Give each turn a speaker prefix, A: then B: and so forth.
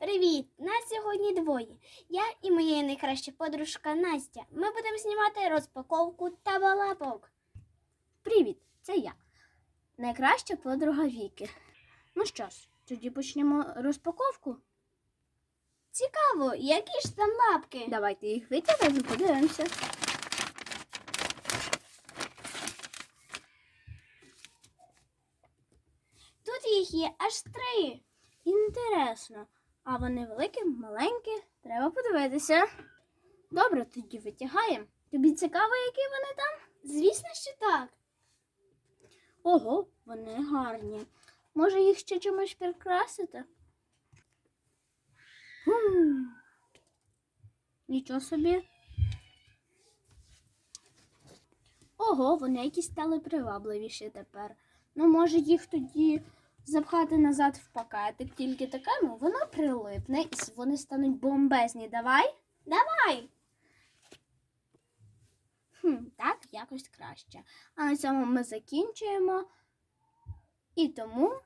A: Привіт! Нас сьогодні двоє. Я і моя найкраща подружка Настя. Ми будемо знімати розпаковку табалапок. Привіт, це я. Найкраща подруга Віки. Ну що ж, тоді почнемо розпаковку. Цікаво, які ж там лапки? Давайте їх витягнемо подивимося. Тут їх є аж три. Інтересно. А вони великі, маленькі, треба подивитися. Добре, тоді витягаємо. Тобі цікаво, які вони там? Звісно, що так. Ого, вони гарні. Може їх ще чимось прикрасити? Хм. Нічого собі. Ого, вони якісь стали привабливіші тепер. Ну, може, їх тоді запхати назад в пакетик, тільки такими воно прилипне і вони стануть бомбезні. Давай? Давай. Хм, так, якось краще. А на цьому ми закінчуємо. І тому!